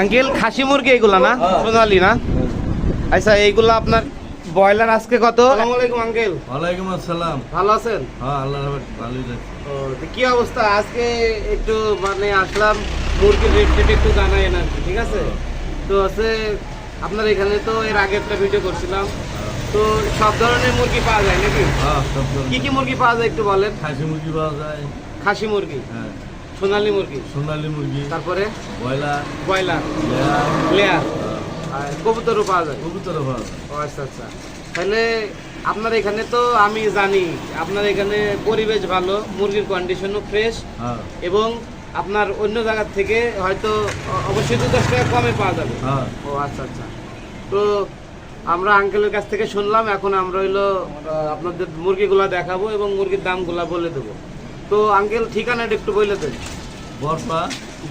Uncle খাসি মুরগি এগুলা না? হ্যাঁ। সোনালি না? আচ্ছা এইগুলো আপনার ব্রয়লার আজকে কত? আসসালামু আলাইকুম আঙ্কেল। ওয়ালাইকুম আসসালাম। ভালো আছেন? হ্যাঁ আল্লাহ ভালোই ও তো কি অবস্থা? আজকে একটু মানে আসলাম মুরগির রেট টেট একটু জানাই না ঠিক আছে? তো আছে আপনার এখানে তো এর আগে একটা ভিডিও করছিলাম। তো সব ধরনের মুরগি পাওয়া যায় নাকি? হ্যাঁ সব ধরনের। কি কি মুরগি পাওয়া যায় একটু বলেন? খাসি মুরগি পাওয়া যায়। খাসি মুরগি। হ্যাঁ। সোনালী মুরগি। সোনালি মুরগি তারপরে? Broiler broiler. লেয়ার। লেয়ার। আর কবুতরও পাওয়া যায়? কবুতর পাওয়া যায়। ও আচ্ছা আচ্ছা। তাহলে আপনার এখানে তো আমি জানি আপনার এখানে পরিবেশ ভালো মুরগির কন্ডিশনও ফ্রেশ হ্যাঁ। এবং আপনার অন্য জায়গার থেকে হয়তো অবশ্যই দু দশ টাকা কমে পাওয়া যাবে। হ্যাঁ। ও আচ্ছা আচ্ছা। তো আমরা আঙ্কেলের কাছ থেকে শুনলাম এখন আমরা হইল আপনাদের মুরগিগুলা দেখাবো এবং মুরগির দামগুলা বলে দেবো। তো আঙ্কেল ঠিকানাটা একটু বলে দেন। Barpa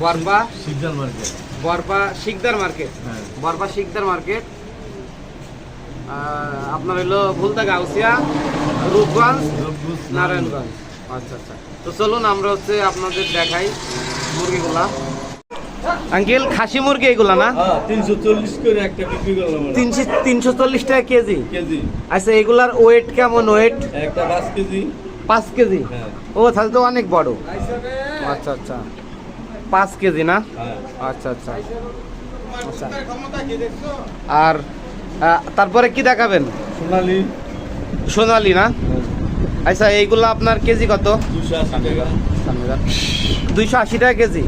Barpa signal market. Barpa Shikder market. হ্যাঁ। বরপা শিকদার মার্কেট। আপনার হইল ভুলতা গাউসিয়া রূপগঞ্জ নারায়ণগঞ্জ। আচ্ছা আচ্ছা। তো চলুন আমরা হচ্ছে আপনাদের দেখাই মুরগিগুলা। আঙ্কেল খাসি মুরগি এগুলা না? হ্যাঁ তিনশো চল্লিশ করে একটা বিক্রি করলাম। তিনশো তিনশো চল্লিশ টাকা কেজি? কেজি। আচ্ছা এগুলার ওয়েট কেমন ওয়েট একটা পাঁচ কেজি। পাঁচ কেজি? হ্যাঁ। ও তাহলে তো অনেক বড়। আচ্ছা আচ্ছা। পাঁচ কেজি না? হ্যাঁ। আচ্ছা আচ্ছা। আচ্ছা। আর তারপরে কি দেখাবেন? সোনালি। সোনালি না? আচ্ছা এইগুলো আপনার কেজি কত? দুশো আশি টাকা। দুইশো আশি টাকা কেজি।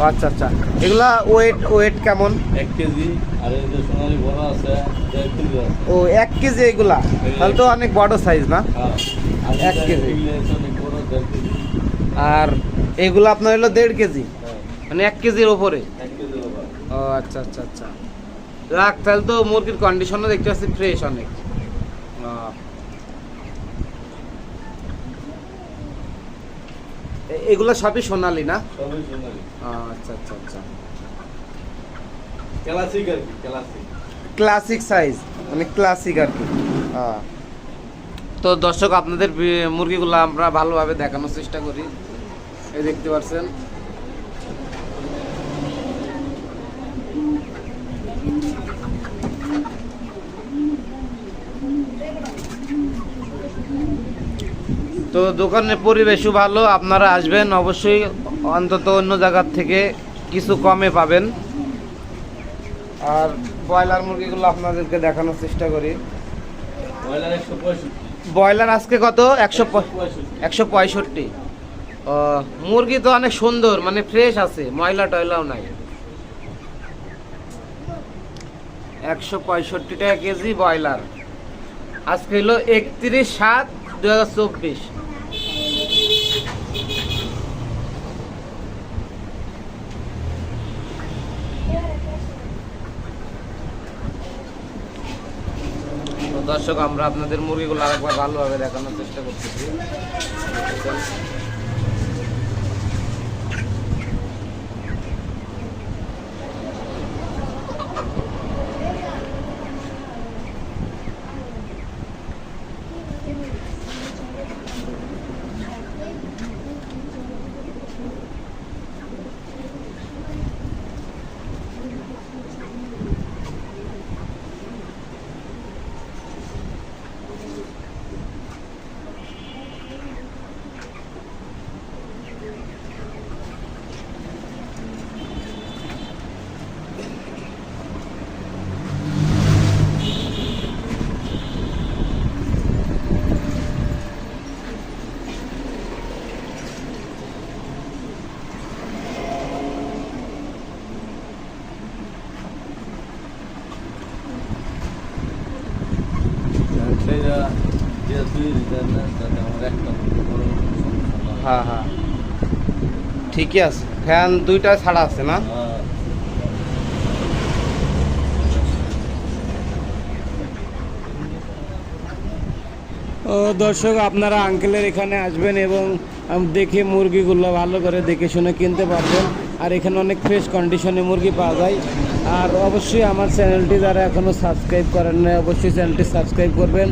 আচ্ছা আচ্ছা। এগুলা ওয়েট ওয়েট কেমন? এক কেজি আর এই যে সোনালি বড় আছে দেড় কেজি আছে। ও এক কেজি এগুলা? তাহলে তো অনেক বড় সাইজ না? হ্যাঁ। এক কেজি। আর এগুলো আপনার হলো দেড় কেজি? হ্যাঁ। মানে এক কেজির ওপরে? ও আচ্ছা আচ্ছা আচ্ছা। রাখ তাহলে তো মুরগির কন্ডিশনও দেখতে পাচ্ছি ফ্রেশ অনেক ও। এ- এগুলো সবই সোনালি না? সবই সোনালি। আচ্ছা আচ্ছা আচ্ছা। ক্লাসিক আর কি ক্লাসিক ক্লাসিক সাইজ মানে ক্লাসিক আর কি। তো দর্শক আপনাদের মুরগিগুলো আমরা ভালোভাবে দেখানোর চেষ্টা করি। এই দেখতে পাচ্ছেন। তো দোকানের পরিবেশও ভালো আপনারা আসবেন অবশ্যই অন্তত অন্য জায়গার থেকে কিছু কমে পাবেন। আর ব্রয়লার মুরগিগুলো আপনাদেরকে দেখানোর চেষ্টা করি। ব্রয়লার আজকে কত? একশো একশো পঁয়ষট্টি। মুরগি তো অনেক সুন্দর মানে ফ্রেশ আছে ময়লা টয়লাও নাই। একশো পঁয়ষট্টি টাকা কেজি ব্রয়লার। আজকে হলো একত্রিশ সাত দু হাজার চব্বিশ। দর্শক আমরা আপনাদের মুরগিগুলো আরেকবার ভালোভাবে দেখানোর চেষ্টা করতেছি দেখতেছেন। সেইটা যে তুই রিটার্ন তাতে আমার একটা বড় সমস্যা না হয়। হ্যাঁ। ঠিকই আছে। ফ্যান দুইটা ছাড়া আছে না? দর্শক, আপনারা আঙ্কেলের এখানে আসবেন এবং দেখে মুরগিগুলো ভালো করে দেখে শুনে কিনতে পারবেন। আর এখানে অনেক ফ্রেশ কন্ডিশনে মুরগি পাওয়া যায়। আর অবশ্যই আমার চ্যানেলটি যারা এখনও সাবস্ক্রাইব করেন না অবশ্যই চ্যানেলটি সাবস্ক্রাইব করবেন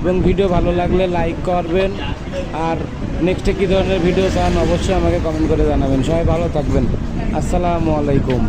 এবং ভিডিও ভালো লাগলে লাইক করবেন। আর নেক্সটে কী ধরনের ভিডিও চান, অবশ্যই আমাকে কমেন্ট করে জানাবেন। সবাই ভালো থাকবেন। আসসালামু আলাইকুম।